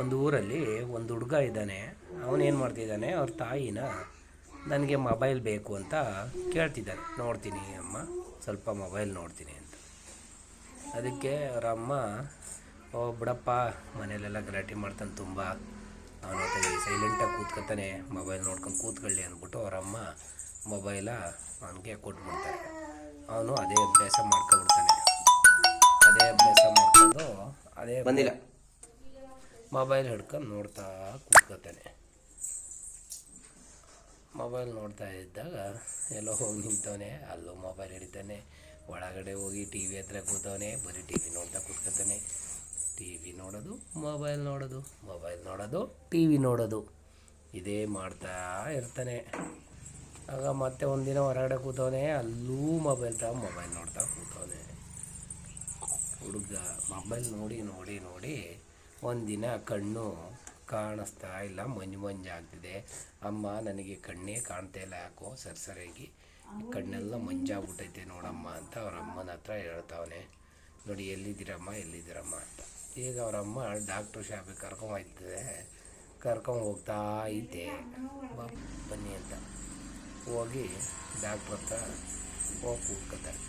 ಒಂದು ಊರಲ್ಲಿ ಒಂದು ಹುಡುಗ ಇದ್ದಾನೆ. ಅವನೇನು ಮಾಡ್ತಿದ್ದಾನೆ, ಅವ್ರ ತಾಯಿನ ನನಗೆ ಮೊಬೈಲ್ ಬೇಕು ಅಂತ ಕೇಳ್ತಿದ್ದಾನೆ. ನೋಡ್ತೀನಿ ಅಮ್ಮ, ಸ್ವಲ್ಪ ಮೊಬೈಲ್ ನೋಡ್ತೀನಿ ಅಂತ. ಅದಕ್ಕೆ ಅವ್ರ ಅಮ್ಮ, ಓ ಬಿಡಪ್ಪ ಮನೇಲೆಲ್ಲ ಗಲಾಟೆ ಮಾಡ್ತಾನೆ ತುಂಬ. ಅವನ ಸೈಲೆಂಟಾಗಿ ಕೂತ್ಕೊತಾನೆ ಮೊಬೈಲ್ ನೋಡ್ಕೊಂಡು ಕೂತ್ಕೊಳ್ಳಿ ಅಂದ್ಬಿಟ್ಟು ಅವರಮ್ಮ ಮೊಬೈಲ ಅವನಿಗೆ ಕೊಟ್ಬಿಡ್ತಾರೆ. ಅವನು ಅದೇ ಅಭ್ಯಾಸ ಮಾಡ್ಕೊಬಿಡ್ತಾನೆ. ಅದೇ ಅಭ್ಯಾಸ ಮಾಡ್ಕೊಂಡು ಅದೇ ಬಂದಿಲ್ಲ. ಮೊಬೈಲ್ ಹಿಡ್ಕೊಂಡು ನೋಡ್ತಾ ಕೂತ್ಕೋತಾನೆ. ಮೊಬೈಲ್ ನೋಡ್ತಾ ಇದ್ದಾಗ ಎಲ್ಲೋ ಹೋಗಿ ನಿಂತವನೆ, ಅಲ್ಲೂ ಮೊಬೈಲ್ ಹಿಡಿತಾನೆ, ಒಳಗಡೆ ಹೋಗಿ ಟಿ ವಿ ಹತ್ರ ಕೂತವನೆ, ಬರೀ ಟಿ ವಿ ನೋಡ್ತಾ ಕೂತ್ಕೋತಾನೆ. ಟಿ ವಿ ನೋಡೋದು, ಮೊಬೈಲ್ ನೋಡೋದು ಮೊಬೈಲ್ ನೋಡೋದು, ಟಿ ವಿ ನೋಡೋದು. ಇದೇ ಮಾಡ್ತಾ ಇರ್ತಾನೆ. ಆಗ ಮತ್ತೆ ಒಂದಿನ ಹೊರಗಡೆ ಕೂತವನೆ, ಅಲ್ಲೂ ಮೊಬೈಲ್ ತಾ, ಮೊಬೈಲ್ ನೋಡ್ತಾ ಕೂತವನೆ. ಹುಡುಗ, ಮೊಬೈಲ್ ನೋಡಿ ನೋಡಿ ನೋಡಿ ಒಂದಿನ ಕಣ್ಣು ಕಾಣಿಸ್ತಾ ಇಲ್ಲ, ಮಂಜು ಮಂಜು ಆಗ್ತಿದೆ. ಅಮ್ಮ ನನಗೆ ಕಣ್ಣೇ ಕಾಣ್ತಾ ಇಲ್ಲ ಯಾಕೋ ಸರಿ ಸರಿಯಾಗಿ. ಕಣ್ಣೆಲ್ಲ ಮಂಜಾಗ್ಬಿಟ್ಟೈತೆ ನೋಡಮ್ಮ ಅಂತ ಅವ್ರ ಅಮ್ಮನ ಹತ್ರ ಹೇಳ್ತಾವನೆ. ನೋಡಿ, ಎಲ್ಲಿದ್ದೀರಮ್ಮ ಎಲ್ಲಿದ್ದೀರಮ್ಮ ಅಂತ. ಈಗ ಅವರಮ್ಮ ಡಾಕ್ಟ್ರು ಶಾಪಿಗೆ ಕರ್ಕೊಂಬೋಯ್ತದೆ ಕರ್ಕೊಂಡು ಹೋಗ್ತಾ ಐತೆ ಬನ್ನಿ ಅಂತ. ಹೋಗಿ ಡಾಕ್ಟ್ರ್ ಹತ್ರ ಹೋಗಿ ಕೂತ್ಕೊತಾರೆ.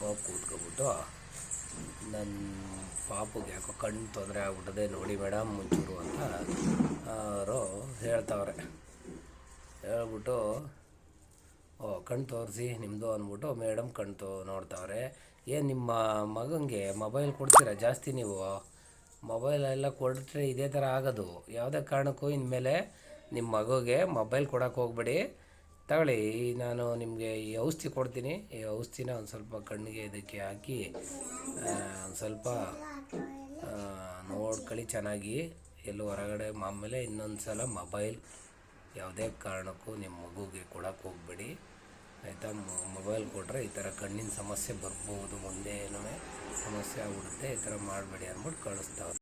ಹೋಗಿ ಕೂತ್ಕೊಬಿಟ್ಟು ನನ್ನ ಪಾಪುಗೆ ಯಾಕೋ ಕಣ್ಣು ತೊಂದರೆ ಆಗ್ಬಿಟ್ಟದೆ, ನೋಡಿ ಮೇಡಮ್ ಮುಂಚೂರು ಅಂತ ಅವರು ಹೇಳ್ತಾವ್ರೆ. ಹೇಳ್ಬಿಟ್ಟು, ಓ, ಕಣ್ಣು ತೋರಿಸಿ ನಿಮ್ಮದು ಅಂದ್ಬಿಟ್ಟು ಮೇಡಮ್ ಕಣ್ಣು ತೋ, ನೋಡ್ತಾವ್ರೆ. ಏನು ನಿಮ್ಮ ಮಗನಿಗೆ ಮೊಬೈಲ್ ಕೊಡ್ತೀರಾ ಜಾಸ್ತಿ ನೀವು? ಮೊಬೈಲ್ ಎಲ್ಲ ಕೊಟ್ಟರೆ ಇದೇ ಥರ ಆಗೋದು. ಯಾವುದೇ ಕಾರಣಕ್ಕೂ ಇನ್ಮೇಲೆ ನಿಮ್ಮ ಮಗುಗೆ ಮೊಬೈಲ್ ಕೊಡೋಕೆ ಹೋಗ್ಬೇಡಿ. ತಗೊಳ್ಳಿ, ನಾನು ನಿಮಗೆ ಈ ಔಷಧಿ ಕೊಡ್ತೀನಿ. ಈ ಔಷಧಿನ ಒಂದು ಸ್ವಲ್ಪ ಕಣ್ಣಿಗೆ ಇದಕ್ಕೆ ಹಾಕಿ ಒಂದು ಸ್ವಲ್ಪ ನೋಡ್ಕೊಳ್ಳಿ ಚೆನ್ನಾಗಿ. ಎಲ್ಲೂ ಹೊರಗಡೆ ಆಮೇಲೆ ಇನ್ನೊಂದು ಸಲ ಮೊಬೈಲ್ ಯಾವುದೇ ಕಾರಣಕ್ಕೂ ನಿಮ್ಮ ಮಗುಗೆ ಕೊಡೋಕೆ ಹೋಗಬೇಡಿ. ಆಯಿತಾ? ಮೊಬೈಲ್ ಕೊಟ್ಟರೆ ಈ ಥರ ಕಣ್ಣಿನ ಸಮಸ್ಯೆ ಬರ್ಬೋದು. ಮುಂದೆ ಏನೂ ಸಮಸ್ಯೆ ಆಗ್ಬಿಡುತ್ತೆ. ಈ ಥರ ಮಾಡಬೇಡಿ ಅಂದ್ಬಿಟ್ಟು ಕಳಿಸ್ತಾವ್ರೆ